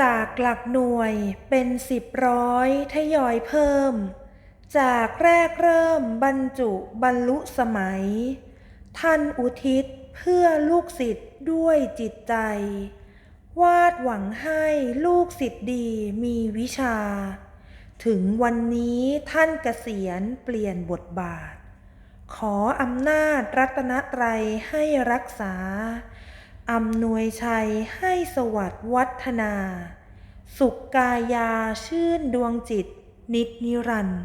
จากหลักหน่วยเป็นสิบร้อยทยอยเพิ่ม จากแรกเริ่มบรรจุบรรลุสมัย ท่านอุทิศเพื่อลูกศิษย์ด้วยจิตใจ วาดหวังให้ลูกศิษย์ดีมีวิชา ถึงวันนี้ท่านเกษียณเปลี่ยนบทบาท ขออำนาจรัตนตรัยให้รักษา อำนวยชัยให้สวัสดิ์วัฒนา สุกกายาชื่นดวงจิต นิดนิรันดร์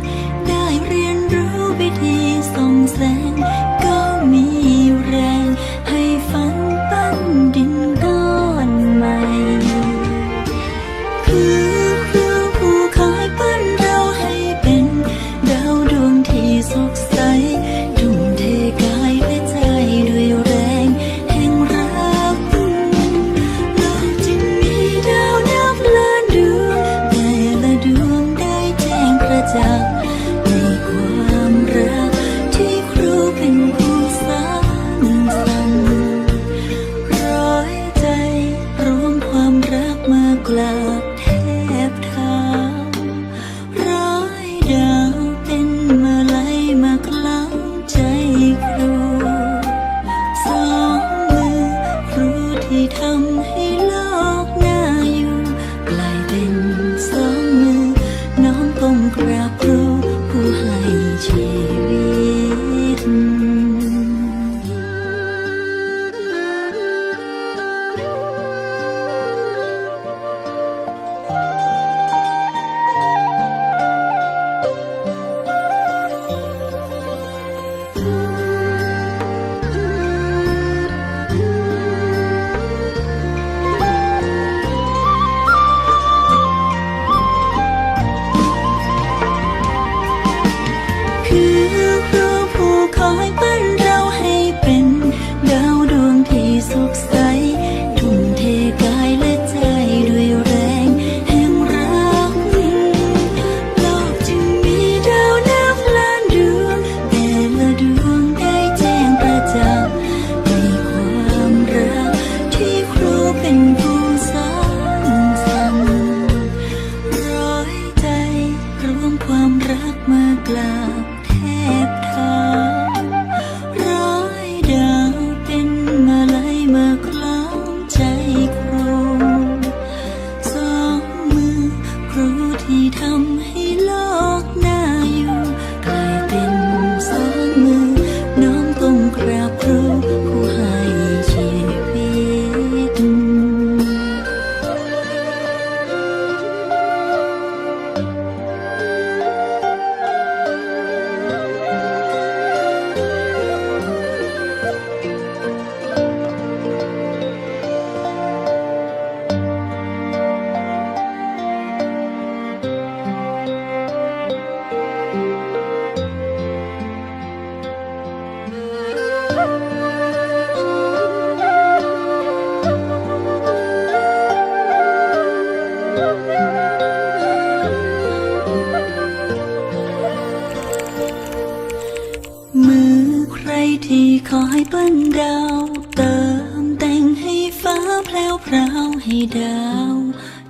ที่คอยปั้นดาวเติมแต่งให้ฟ้าแพลวพราวให้ดาว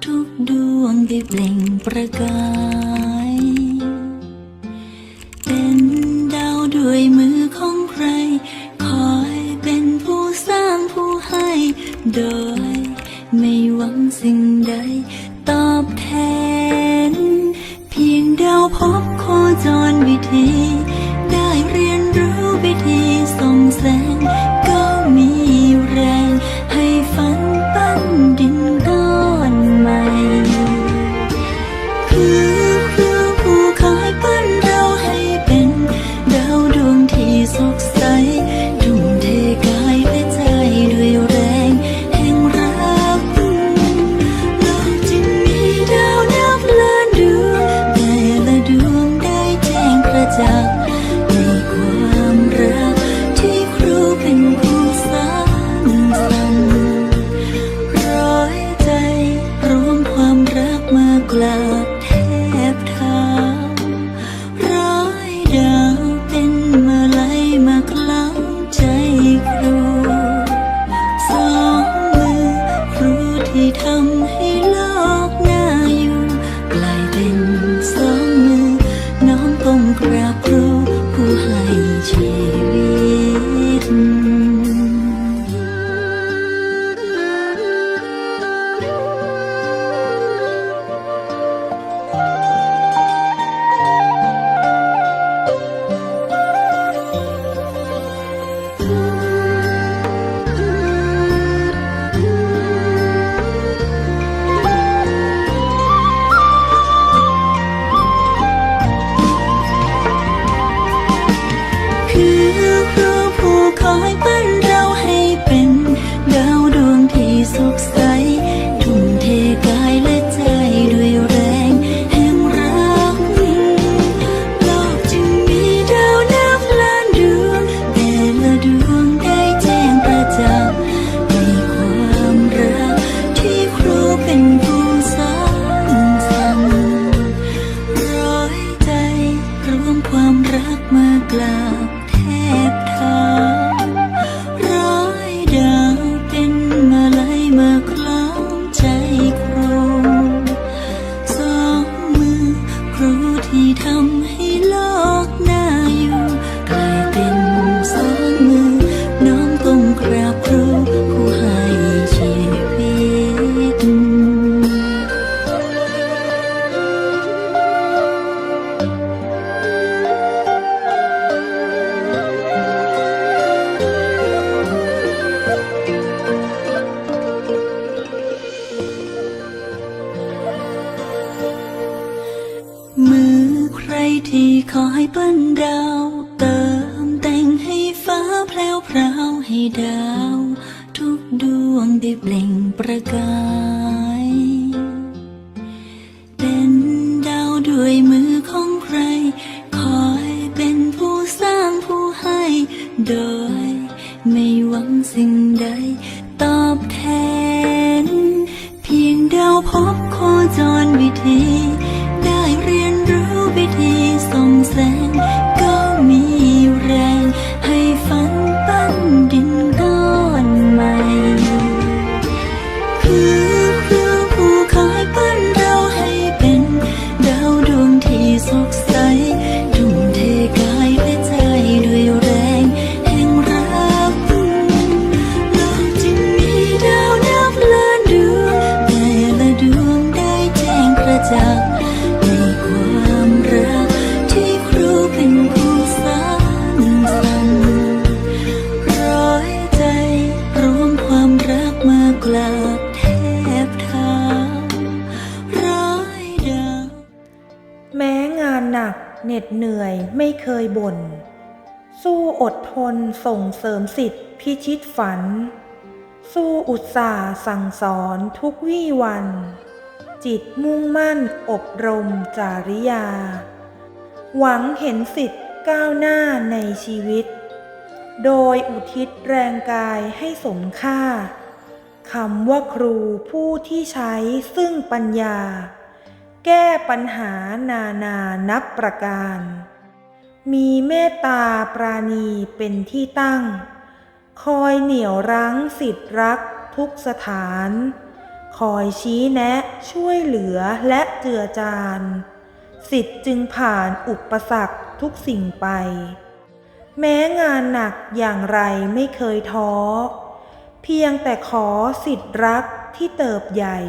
ทุกดวงได้เปล่งประกาย เป็นดาวด้วยมือของใคร คอยเป็นผู้สร้างผู้ให้ โดยไม่หวังสิ่งใด ทุกดวงได้เปล่งประกาย เป็นดาวด้วยมือของใคร คอยเป็นผู้สร้างผู้ให้ โดยไม่หวังสิ่งใด มากราบแทบเท้าร้อยดาวแม้งานหนักเหน็ดเหนื่อยไม่เคยบ่น สู้อดทนส่งเสริมสิทธิพิชิตฝัน สู้อุตสาห์สั่งสอนทุกวี่วัน จิตมุ่งมั่นอบรมจาริยา หวังเห็นสิทธิ์ก้าวหน้าในชีวิต โดยอุทิศแรงกายให้สมค่า คำว่าครูผู้ที่ใช้ซึ่งปัญญา แก้ปัญหานานานับประการ มีเมตตาปราณีเป็นที่ตั้ง คอยเหนี่ยวรั้งสิทธิรักทุกสถาน คอยชี้แนะช่วยเหลือและเจือจานสิทธิ์จึงผ่านอุปสรรคทุกสิ่งไป แม้งานหนักอย่างไรไม่เคยท้อ เพียงแต่ขอสิทธิรักที่เติบใหญ่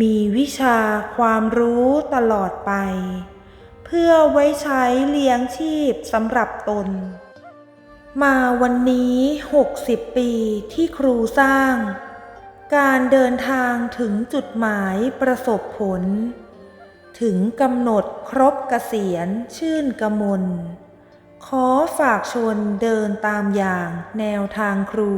มีวิชาความรู้ตลอดไป เพื่อไว้ใช้เลี้ยงชีพสำหรับตน มาวันนี้ 60 ปีที่ครูสร้าง การเดินทางถึงจุดหมายประสบผล ถึงกำหนดครบเกษียณชื่นกมลขอฝากชวนเดินตามอย่างแนวทางครู